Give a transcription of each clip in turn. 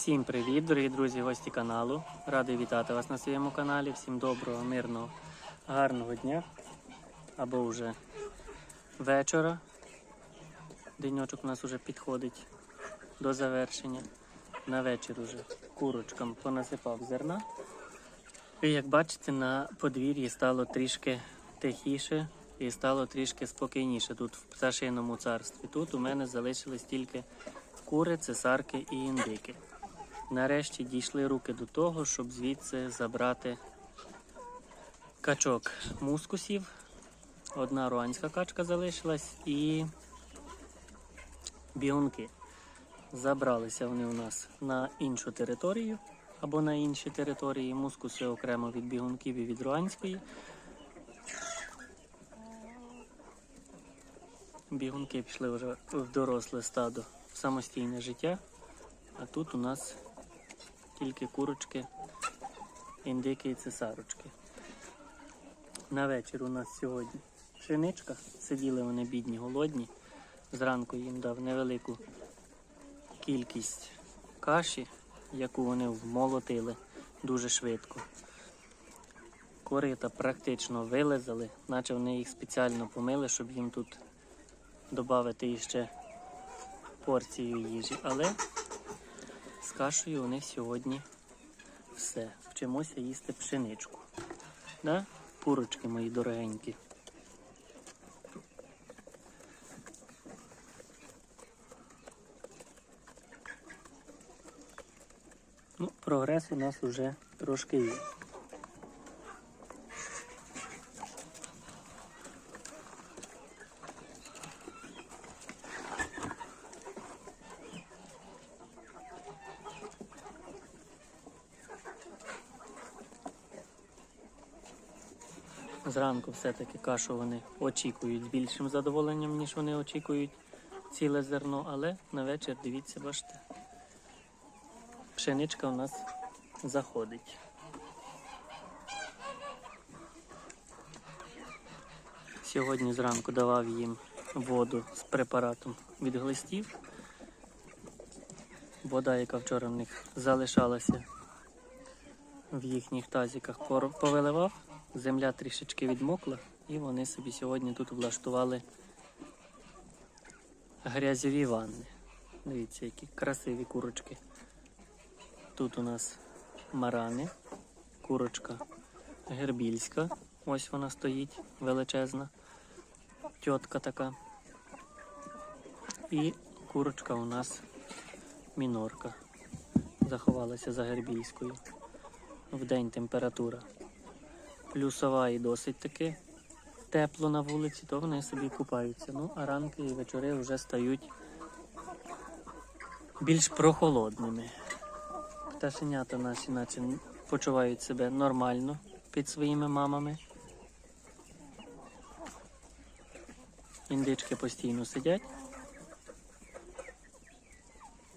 Всім привіт, дорогі друзі, гості каналу. Радий вітати вас на своєму каналі. Всім доброго, мирного, гарного дня або вже вечора. Деньочок у нас вже підходить до завершення. На вечір уже курочкам понасипав зерна. І як бачите, на подвір'ї стало трішки тихіше і стало трішки спокійніше тут в пташиному царстві. Тут у мене залишились тільки кури, цесарки і індики. Нарешті дійшли руки до того, щоб звідси забрати качок мускусів. Одна руанська качка залишилась і бігунки. Забралися вони у нас на іншу територію або на інші території. Мускуси окремо від бігунків і від руанської. Бігунки пішли вже в доросле стадо в самостійне життя. А тут у нас тільки курочки, індики і цесарочки. На вечір у нас сьогодні пшеничка. Сиділи вони бідні, голодні. Зранку їм дав невелику кількість каші, яку вони вмолотили дуже швидко. Корита практично вилизали, наче вони їх спеціально помили, щоб їм тут додати іще порцію їжі. Але кашею у них сьогодні все. Вчимося їсти пшеничку. Да? Курочки мої дорогенькі. Ну, прогрес у нас вже трошки є. Зранку все-таки кашу вони очікують з більшим задоволенням, ніж вони очікують ціле зерно, але на вечір, дивіться, бачите, пшеничка у нас заходить. Сьогодні зранку давав їм воду з препаратом від глистів. Вода, яка вчора в них залишалася в їхніх тазіках, повиливав. Земля трішечки відмокла, і вони собі сьогодні тут влаштували грязьові ванни. Дивіться, які красиві курочки. Тут у нас марани, курочка гербільська. Ось вона стоїть, величезна, тітка така. І курочка у нас мінорка. Заховалася за гербільською. Вдень температура плюсова і досить таки тепло на вулиці, то вони собі купаються. Ну, а ранки і вечори вже стають більш прохолодними. Пташенята наші наче почувають себе нормально під своїми мамами. Індички постійно сидять.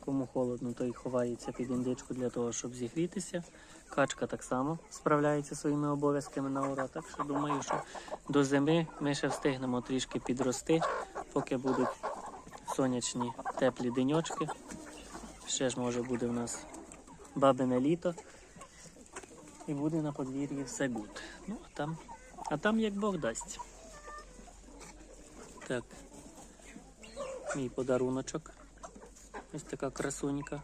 Кому холодно, той ховається під індичку для того, щоб зігрітися. Качка так само справляється своїми обов'язками на ура. Так що думаю, що до зими ми ще встигнемо трішки підрости, поки будуть сонячні теплі деньочки. Ще ж може буде в нас бабине літо. І буде на подвір'ї все гуд. Ну, а там, а там як Бог дасть. Так, мій подаруночок. Ось така красунька.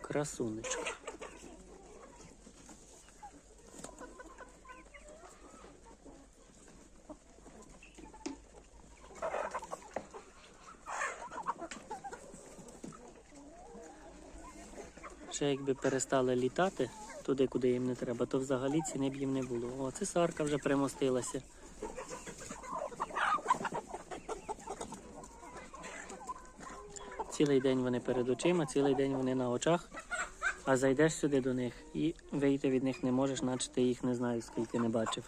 Красунечка. Ще якби перестали літати туди, куди їм не треба, то взагалі ціни б їм не було. О, цесарка вже примостилася. Цілий день вони перед очима, цілий день вони на очах, а зайдеш сюди до них і вийти від них не можеш, наче ти їх не знаю, скільки не бачив.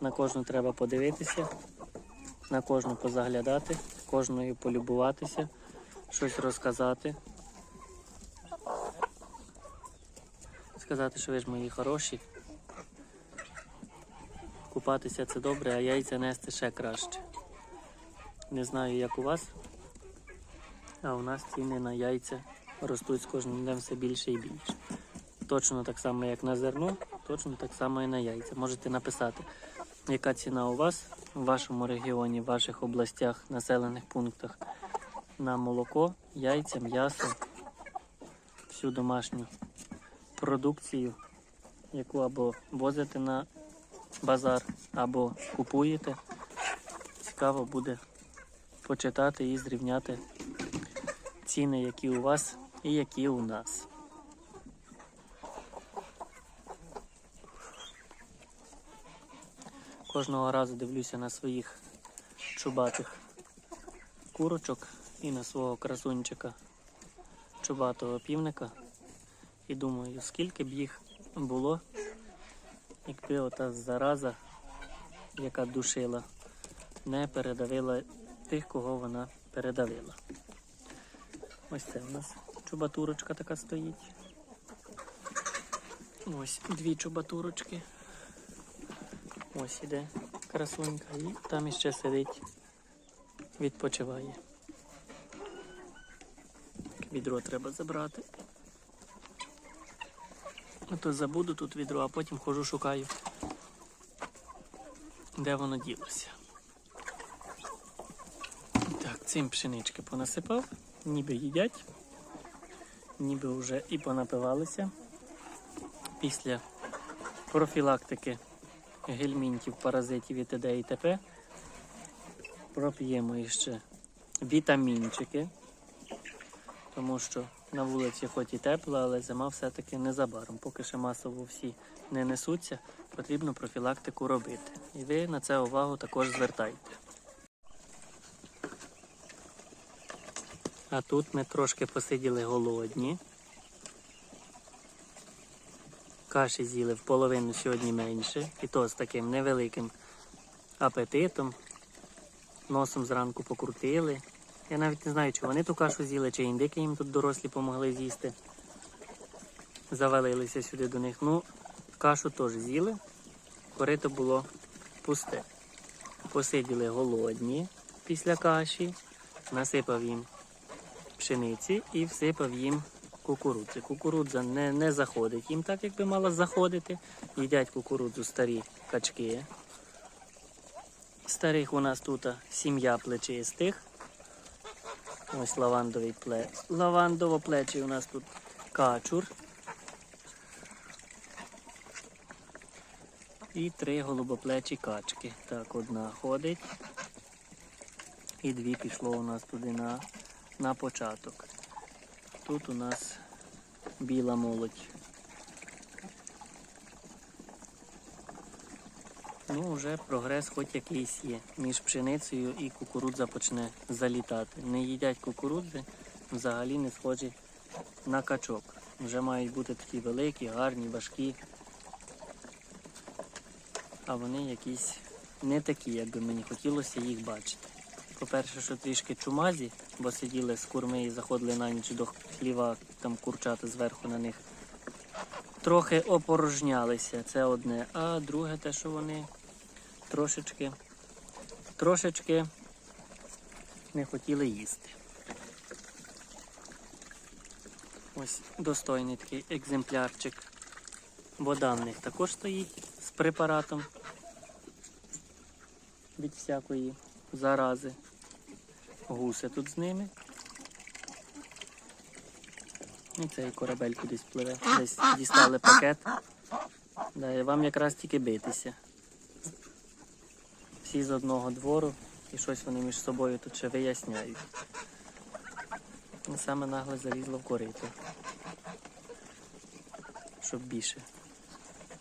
На кожну треба подивитися, на кожну позаглядати, кожною полюбуватися, щось розказати. Сказати, що ви ж мої хороші, купатися це добре, а яйця нести ще краще. Не знаю, як у вас, а у нас ціни на яйця ростуть з кожним днем все більше і більше. Точно так само, як на зерно, точно так само і на яйця. Можете написати, яка ціна у вас у вашому регіоні, в ваших областях, населених пунктах на молоко, яйця, м'ясо, всю домашню продукцію, яку або возите на базар, або купуєте. Цікаво буде почитати і зрівняти ціни, які у вас і які у нас. Кожного разу дивлюся на своїх чубатих курочок і на свого красунчика чубатого півника. І думаю, скільки б їх було, якби ота зараза, яка душила, не передавила тих, кого вона передавила. Ось це у нас чубатурочка така стоїть. Ось дві чубатурочки. Ось іде красунька і там іще сидить, відпочиває. Відро треба забрати. То забуду тут відро, а потім хожу шукаю, де воно ділося. Так, цим пшенички понасипав, ніби їдять, ніби вже і понапивалися. Після профілактики гельмінтів, паразитів і т.д. і т.п. Проп'ємо іще вітамінчики, тому що на вулиці хоч і тепло, але зима все-таки незабаром. Поки ще масово всі не несуться, потрібно профілактику робити. І ви на це увагу також звертайте. А тут ми трошки посиділи голодні. Каші з'їли в половину сьогодні менше, і то з таким невеликим апетитом. Носом зранку покрутили. Я навіть не знаю, чи вони ту кашу з'їли, чи індики їм тут дорослі помогли з'їсти. Завалилися сюди до них. Ну, кашу теж з'їли. Корито було пусте. Посиділи голодні після каші, насипав їм пшениці і всипав їм кукурудзи. Кукурудза не, не заходить їм так, як би мала заходити. Їдять кукурудзу старі качки. Старих у нас тут сім'я плечистих. Ось лавандовий плеч. Лавандово плечі у нас тут качур. І три голубоплечі качки. Так, одна ходить. І дві пішло у нас туди на, на початок. Тут у нас біла молодь. Ну, вже прогрес хоч якийсь є. Між пшеницею і кукурудза почне залітати. Не їдять кукурудзи, взагалі не схожі на качок. Вже мають бути такі великі, гарні, важкі. А вони якісь не такі, як би мені хотілося їх бачити. По-перше, що трішки чумазі, бо сиділи з курми і заходили на ніч до хліва, там курчати зверху на них. Трохи опорожнялися, це одне. А друге те, що вони трошечки, трошечки не хотіли їсти. Ось достойний такий екземплярчик. Вода в них також стоїть з препаратом від всякої зарази. Гуси тут з ними. І цей корабель кудись пливе. Десь дістали пакет. Да, і вам якраз тільки битися. Всі з одного двору і щось вони між собою тут ще виясняють. І саме нагле залізло в корито. Щоб більше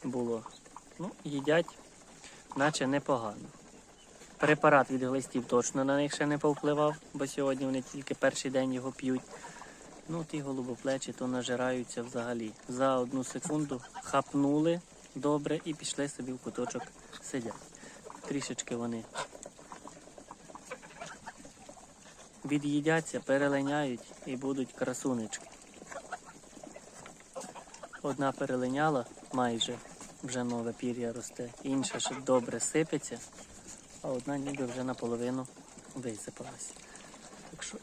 було. Ну, їдять, наче непогано. Препарат від глистів точно на них ще не повпливав, бо сьогодні вони тільки перший день його п'ють. Ну, ті голубоплечі то нажираються взагалі. За одну секунду хапнули добре і пішли собі в куточок сидять. Трішечки вони від'їдяться, перелиняють і будуть красунечки. Одна перелиняла майже вже нове пір'я росте. Інша ще добре сипеться, а одна ніби вже наполовину висипалась. Так що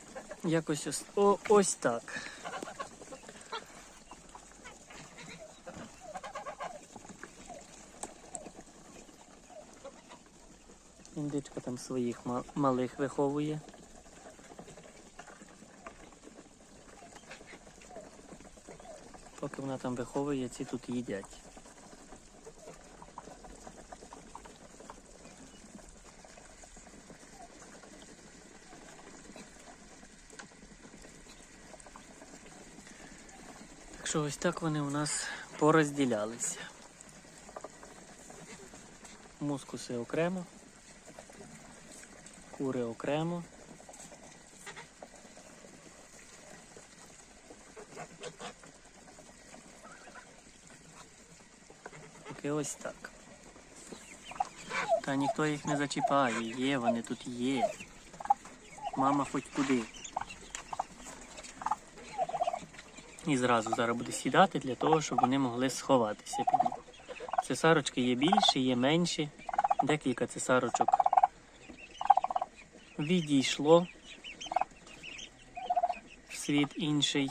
якось ось, о, ось так. Індичка там своїх малих виховує. Поки вона там виховує, ці тут їдять. Так що ось так вони у нас порозділялися. Мускуси окремо, кури окремо. Поки ось так. Та ніхто їх не зачіпає, є, вони тут є. Мама хоч куди. І зразу зараз буде сідати для того, щоб вони могли сховатися під ним. Цесарочки є більші, є менші. Декілька цесарочок відійшло в світ інший.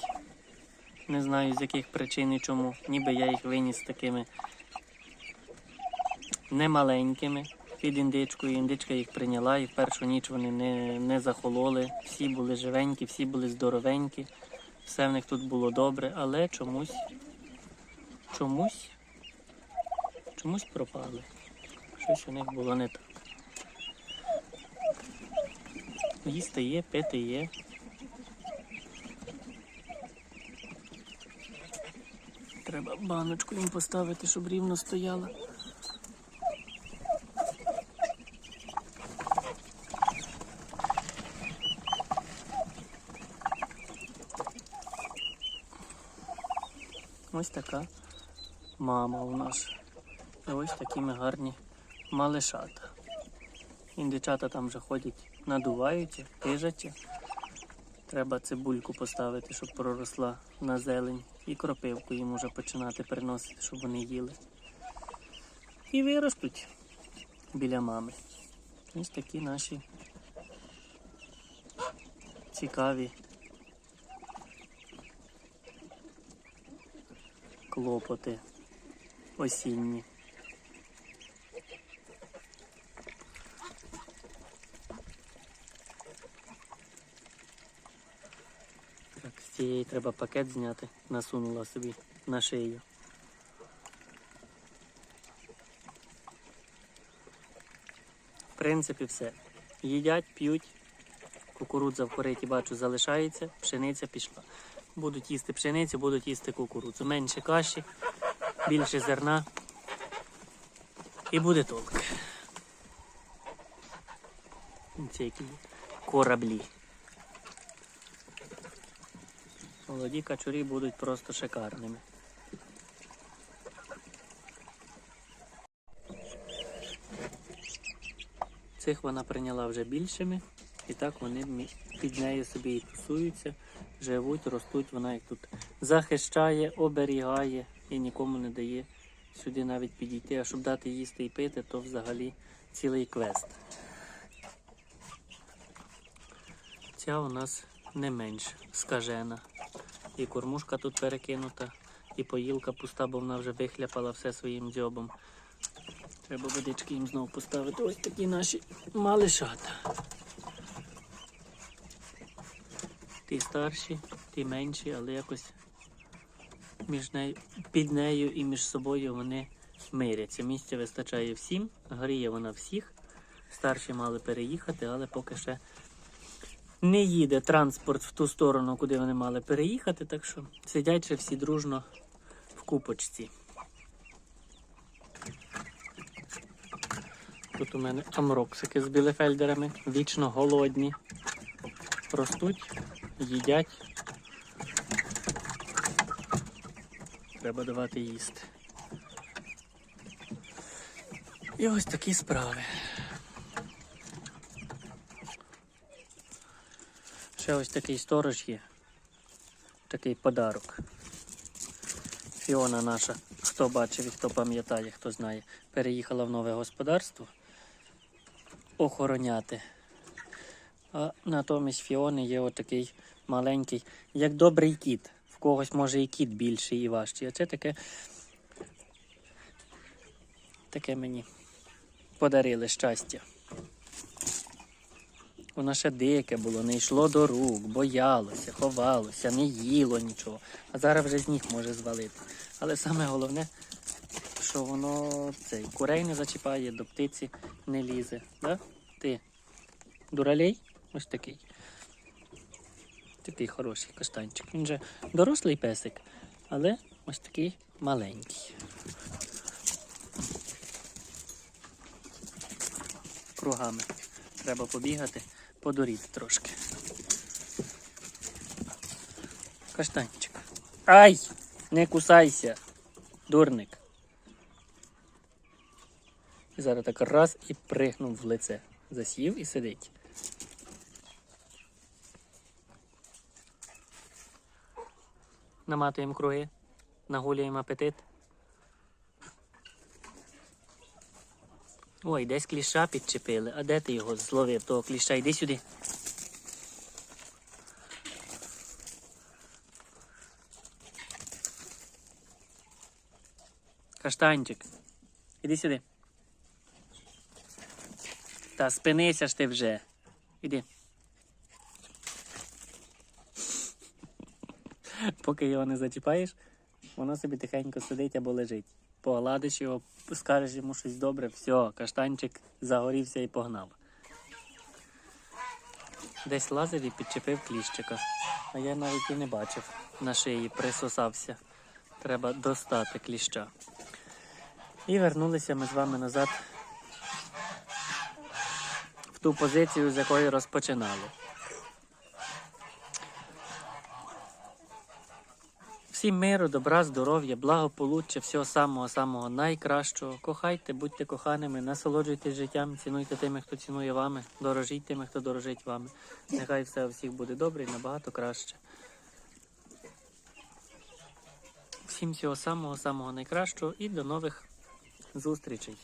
Не знаю з яких причин і чому. Ніби я їх виніс такими немаленькими під індичкою. Індичка їх прийняла і в першу ніч вони не, не захололи. Всі були живенькі, всі були здоровенькі. Все в них тут було добре, але чомусь, чомусь, чомусь пропали. Щось у них було не так. Їсти є, пити є. Треба баночку їм поставити, щоб рівно стояла. Ось така мама у нас. І ось такі ми гарні малишата. Індичата там вже ходять, надуваються, пижаться. Треба цибульку поставити, щоб проросла на зелень. І кропивку їм уже починати приносити, щоб вони їли. І виростуть біля мами. Ось такі наші цікаві клопоти осінні. З цієї треба пакет зняти, насунула собі на шию. В принципі, все. Їдять, п'ють. Кукурудза в кориті, бачу, залишається, пшениця пішла. Будуть їсти пшеницю, будуть їсти кукурудзу. Менше каші, більше зерна. І буде толк. Це які кораблі. Молоді качурі будуть просто шикарними. Цих вона прийняла вже більшими, і так вони під нею собі і тусуються, живуть, ростуть, вона їх тут захищає, оберігає і нікому не дає сюди навіть підійти. А щоб дати їсти і пити, то взагалі цілий квест. Ця у нас не менш скажена. І кормушка тут перекинута, і поїлка пуста, бо вона вже вихляпала все своїм дзьобом. Треба водички їм знову поставити. Ось такі наші малишата. Ті старші, ті менші, але якось між нею, під нею і між собою вони миряться. Місця вистачає всім, гріє вона всіх. Старші мали переїхати, але поки ще не їде транспорт в ту сторону, куди вони мали переїхати, так що сидять ще всі дружно в купочці. Тут у мене амроксики з білефельдерами, вічно голодні. Ростуть, їдять. Треба давати їсти. І ось такі справи. Ще ось такий сторож є. Такий подарок. Фіона наша, хто бачив і хто пам'ятає, хто знає, переїхала в нове господарство охороняти. А натомість Фіони є отакий маленький, як добрий кіт. В когось може і кіт більший і важчий. А це таке, таке мені подарили щастя. Воно ще дике було, не йшло до рук, боялося, ховалося, не їло нічого. А зараз вже з ніг може звалити. Але саме головне, що воно цей курей не зачіпає, до птиці не лізе. Да? Ти дуралей? Ось такий. Такий хороший каштанчик. Він же дорослий песик, але ось такий маленький. Кругами. Треба побігати, подуріти трошки. Каштанчик. Ай! Не кусайся, дурник. І зараз так раз і пригнув в лице. Засів і сидить. Наматуємо круги, нагулюємо апетит. Ой, десь кліща підчепили. А де ти його зловив, того кліща? Йди сюди. Каштанчик, іди сюди. Та спинися ж ти вже. Іди. Поки його не зачіпаєш, воно собі тихенько сидить або лежить. Погладиш його, скажеш йому щось добре, все, каштанчик загорівся і погнав. Десь лазив і підчепив кліщика. А я навіть і не бачив. На шиї присосався. Треба достати кліща. І вернулися ми з вами назад в ту позицію, з якої розпочинали. Всім миру, добра, здоров'я, благополуччя, всього самого-самого найкращого. Кохайте, будьте коханими, насолоджуйтесь життям, цінуйте тими, хто цінує вами, дорожіть тими, хто дорожить вами. Нехай все у всіх буде добре і набагато краще. Всім всього самого-самого найкращого і до нових зустрічей.